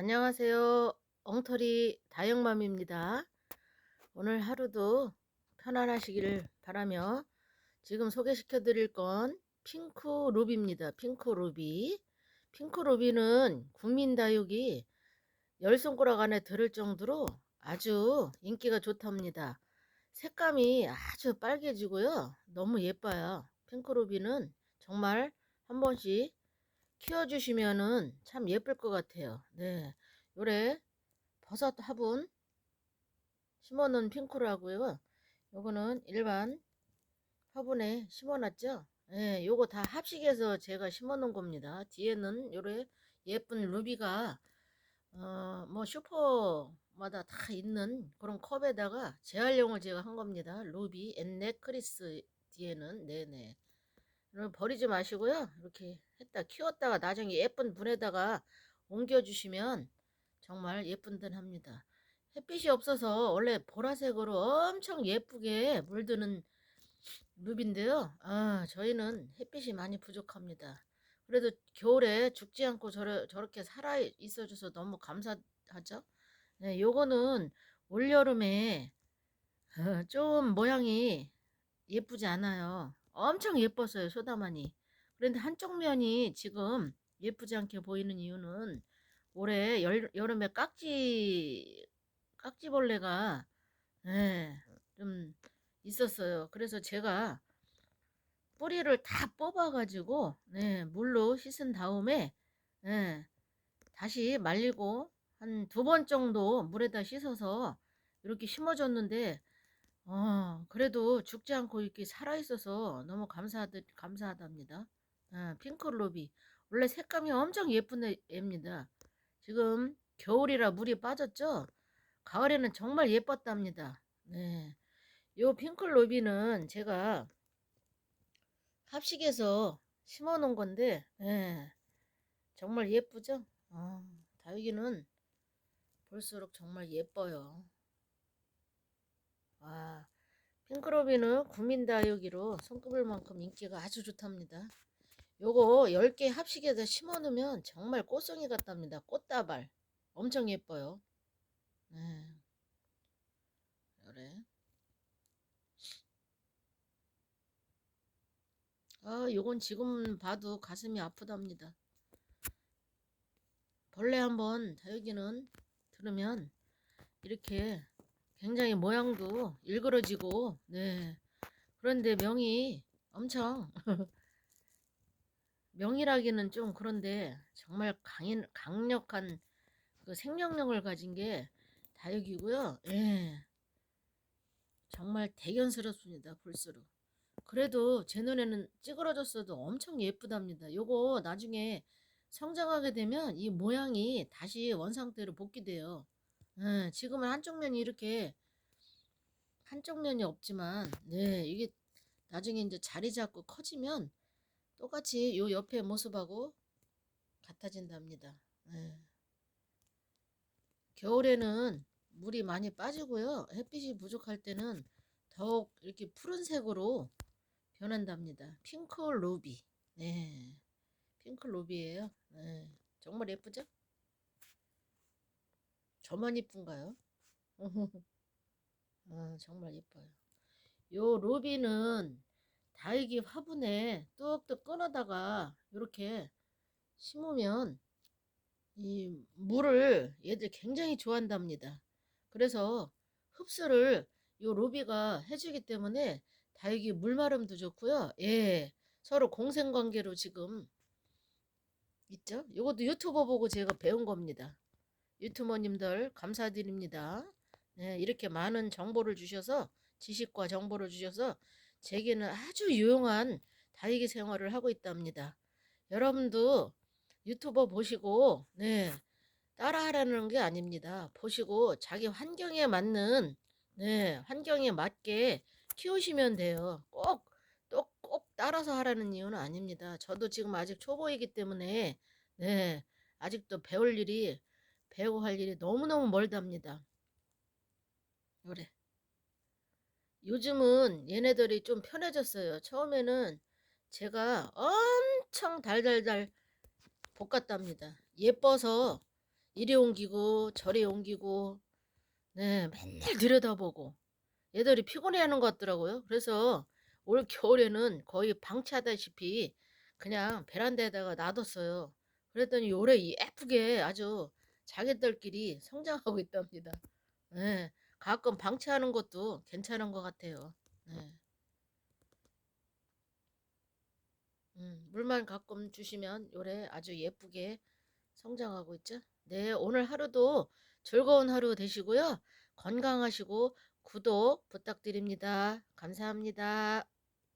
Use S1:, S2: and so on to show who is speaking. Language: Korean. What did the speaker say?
S1: 안녕하세요. 엉터리 다영맘입니다. 오늘 하루도 편안하시기를 바라며 지금 소개시켜 드릴 건 핑크 루비입니다. 핑크 루비. 핑크 루비는 국민 다육이 열 손가락 안에 들을 정도로 아주 인기가 좋답니다. 색감이 아주 빨개지고요. 너무 예뻐요. 핑크 루비는 정말 한 번씩 키워주시면은 참 예쁠 것 같아요. 네. 요래 버섯 화분 심어놓은 핑크라고요. 요거는 일반 화분에 심어놨죠. 예, 요거 다 합식해서 제가 심어놓은 겁니다. 뒤에는 요래 예쁜 루비가 어, 뭐 슈퍼마다 다 있는 그런 컵에다가 재활용을 제가 한 겁니다. 루비 앤네크리스 뒤에는 네네. 버리지 마시고요. 이렇게 했다 키웠다가 나중에 예쁜 분에다가 옮겨주시면 정말 예쁜 듯 합니다. 햇빛이 없어서 원래 보라색으로 엄청 예쁘게 물드는 룹인데요. 아, 저희는 햇빛이 많이 부족합니다. 그래도 겨울에 죽지 않고 저러, 저렇게 살아 있어줘서 너무 감사하죠. 네, 요거는 올여름에 어, 좀 모양이 예쁘지 않아요. 엄청 예뻤어요, 소다만이. 그런데 한쪽 면이 지금 예쁘지 않게 보이는 이유는 올해 열, 여름에 깍지, 깍지벌레가, 예, 좀 있었어요. 그래서 제가 뿌리를 다 뽑아가지고, 네, 물로 씻은 다음에, 예, 다시 말리고 한 두 번 정도 물에다 씻어서 이렇게 심어줬는데, 어, 그래도 죽지 않고 이렇게 살아있어서 너무 감사하다, 감사하답니다. 아, 핑크로비. 원래 색감이 엄청 예쁜 애- 애입니다. 지금 겨울이라 물이 빠졌죠? 가을에는 정말 예뻤답니다. 네. 요 핑크로비는 제가 합식해서 심어 놓은 건데, 예, 정말 예쁘죠? 아, 다육이는 볼수록 정말 예뻐요. 아, 핑크로비는 국민다육이로 손꼽을 만큼 인기가 아주 좋답니다. 요거 10개 합식해서 심어 놓으면 정말 꽃송이 같답니다. 꽃다발. 엄청 예뻐요. 네. 그래. 아, 요건 지금 봐도 가슴이 아프답니다. 벌레 한번 다육이는 들으면 이렇게 굉장히 모양도 일그러지고, 네. 그런데 명이 엄청 명이라기는 좀 그런데 정말 강인, 강력한 그 생명력을 가진 게 다육이고요. 예. 정말 대견스럽습니다. 볼수록. 그래도 제 눈에는 찌그러졌어도 엄청 예쁘답니다. 요거 나중에 성장하게 되면 이 모양이 다시 원상태로 복귀돼요. 예, 지금은 한쪽 면이 이렇게 한쪽 면이 없지만 네 이게 나중에 이제 자리 잡고 커지면 똑같이 요 옆에 모습하고 같아진답니다. 예. 겨울에는 물이 많이 빠지고요. 햇빛이 부족할 때는 더욱 이렇게 푸른색으로 변한답니다. 핑크 루비. 네. 핑크 루비예요. 네. 정말 예쁘죠? 저만 이쁜가요? 아, 정말 예뻐요. 요 루비는 다육이 화분에 뚝뚝 끊어다가 이렇게 심으면 이 물을 얘들 굉장히 좋아한답니다. 그래서 흡수를 요 루비가 해주기 때문에 다육이 물마름도 좋고요. 예, 서로 공생관계로 지금 있죠. 요것도 유튜버 보고 제가 배운 겁니다. 유튜버님들 감사드립니다. 네, 이렇게 많은 정보를 주셔서 지식과 정보를 주셔서 제게는 아주 유용한 다육이 생활을 하고 있답니다. 여러분도 유튜버 보시고 네 따라하라는 게 아닙니다. 보시고 자기 환경에 맞는 네 환경에 맞게 키우시면 돼요. 꼭 또 꼭 따라서 하라는 이유는 아닙니다. 저도 지금 아직 초보이기 때문에 네 아직도 배울 일이 배우고 할 일이 너무너무 멀답니다. 그래. 요즘은 얘네들이 좀 편해졌어요. 처음에는 제가 엄청 달달달 볶았답니다. 예뻐서 이리 옮기고 저리 옮기고 네 맨날 들여다보고 얘들이 피곤해하는 것 같더라고요. 그래서 올 겨울에는 거의 방치하다시피 그냥 베란다에다가 놔뒀어요. 그랬더니 올해 예쁘게 아주 자기들끼리 성장하고 있답니다. 네, 가끔 방치하는 것도 괜찮은 것 같아요. 네. 음, 물만 가끔 주시면 요래 아주 예쁘게 성장하고 있죠. 네, 오늘 하루도 즐거운 하루 되시고요. 건강하시고 구독 부탁드립니다. 감사합니다.